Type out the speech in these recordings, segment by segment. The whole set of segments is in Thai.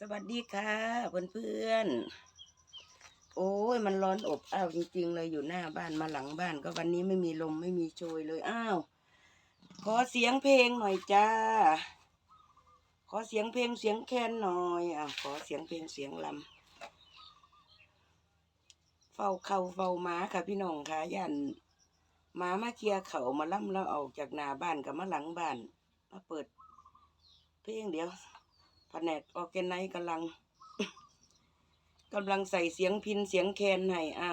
สวัสดีค่ะเพื่อนๆโอ้ยมันร้อนอบอ้าวจริง ๆ เลยอยู่หน้าบ้านมาหลังบ้าน ก็วันนี้ไม่มีลมไม่มีโชยเลยอ้าวขอเสียงเพลงหน่อยจ้า ขอเสียงเพลงเสียงแคนหน่อยอะขอเสียงเพลงเสียงลำเฝ้าเข่าเฝ้าหมาค่ะพี่น้องค่ะยันหมามาเคลียร์เขามาล่ำแล้วออกจากหน้าบ้านกับมาหลังบ้าน มาเปิด เพลงเดี๋ยว นกออร์แกไนกำลังกำลังใส่เสียงพินเสียงแคนให้อะ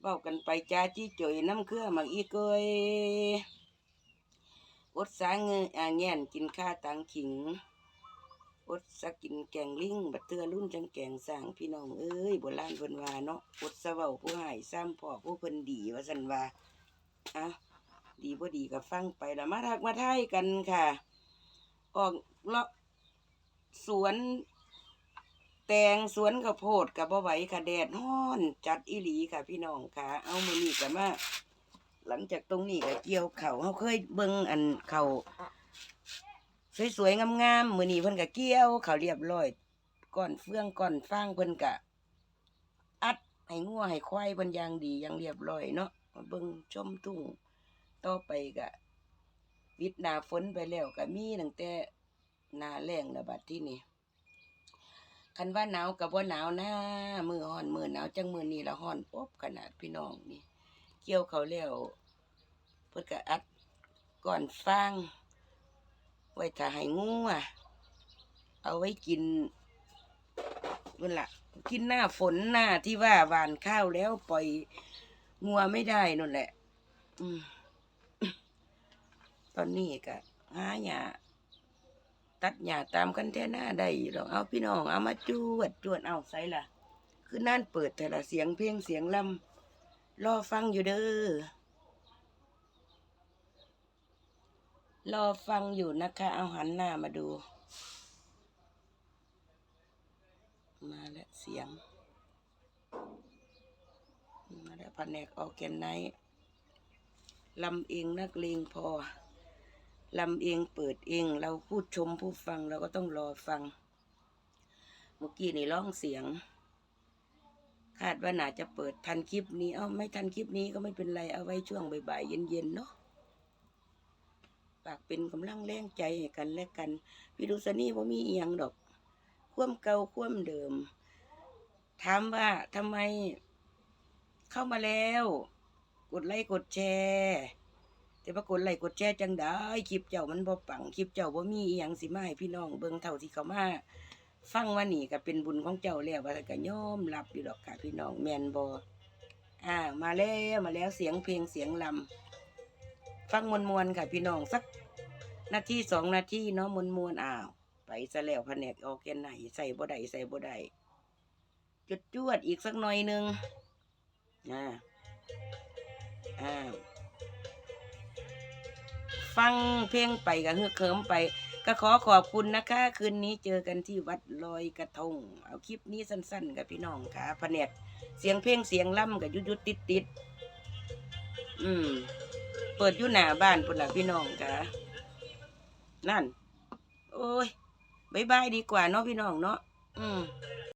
เบ้ากันไปจ้าจี้จ่อยน้ำเครือหมักอีเกยอดสาเงยอ่าแง่นกินข้าตังขิงอดสกินแกงลิงบัดเตือรุ่นจังแกงสางพี่น้องเอ้ยโบราณเพิ่นว่าเนาะอดสะเว้าผู้ให้ซ้ำพ่อผู้เพิ่นดีว่าสันว่าอะดีบ่ดีก็ฟังไปแล้วมาทักมาทายกันค่ะ ออกเลาะ สวนแตงสวนข้าวโพดกับบ่ไหวค่ะแดดฮ้อน จัดอีหลีค่ะพี่น้องค่ะ เอามือนี้ก็มาหลังจากตรงนี้ก็เกี่ยวเขาเขาเคยเบิ่งอันเขาสวยๆงามๆมือนี้เพิ่นก็เกี่ยวเขาเรียบร้อยก่อนเฟืองก่อนฟางเพิ่นก็อัดให้งัวให้ควายเพิ่นอย่างดีอย่างเรียบร้อยเนาะมาเบิ่งชมทุ่งต่อไปก็วิดนาฝนไปแล้วก็มีตั้งแต่ หน้าแรงนะบัดที่นี่คันว่าหนาวกับว่าหนาวนะมือห่อนมือหนาวจังมือนี้ละห่อนป๊บขนาดพี่น้องนี่ เกี่ยวเขาแล้วเพื่อกะอัดก่อนฟางไว้ถ้าให้งูอะ เอาไว้กินนั่นละกินหน้าฝนหน้าที่ว่าหวานข้าวแล้วปล่อยงัวไม่ได้นั่นแหละ อืมตอนนี้ก็หาหยา ตัดหญ้าตามกันแท่หน้าได้หรอกเอาพี่น้องเอามาจวดจวดเอาใส่ละคือนั่นเปิดแต่ละเสียงเพลงเสียงลำรอฟังอยู่เด้อรอฟังอยู่นะคะ เอาหันหน้ามาดู มาแล้วเสียง มาแล้วแผนกออร์แกนไนซ์ลำเองนักเลงพอ ลำเองเปิดเอง เราพูดชมผู้ฟังเราก็ต้องรอฟัง เมื่อกี้นี่ร้องเสียง คาดว่าน่าจะเปิดทันคลิปนี้ เอาไม่ทันคลิปนี้ก็ไม่เป็นไรเอาไว้ช่วงบ่ายๆเย็นๆเนาะปากเป็นกำลังแรงใจให้กันและกัน พี่ดุษนี่ว่ามีอียังดอก ความเก่าความเดิม ถามว่าทำไมเข้ามาแล้ว กดไลค์กดแชร์ แต่ปรากฏไลกดแชร์จังได้คลิปเจ้ามันบ่ปังคลิปเจ้าบ่มีอีหยังสิมาให้พี่น้องเบิ่งเท่าที่เขามาฟังว่านี่ก็เป็นบุญของเจ้าแล้วว่าแต่ก็ยอมรับอยู่ดอกค่ะพี่น้องแมนบ่อ่า มาแล้วมาแล้วเสียงเพลงเสียงลำฟังมวนๆค่ะพี่น้องสักนาทีสองนาทีเนาะมวนๆอ้าว ไปซะแล้วแผนกออกแกนไหนใส่บ่ได้ใส่บ่ได้จุดจวดอีกสักหน่อยหนึงอ่าอ่า ฟังเพลงไปกับเฮือกเขิมไป ก็ขอขอบคุณนะคะ คืนนี้เจอกันที่วัดลอยกระทง เอาคลิปนี้สั้นๆ กับพี่น้องค่ะแผนกเสียงเพลงเสียงล่ำกับยุยุดติดติดอืม เปิดอยู่หน้าบ้านพุ่นละพี่น้องค่ะนั่น โอ้ยบายบายดีกว่าเนาะพี่น้องเนาะอืม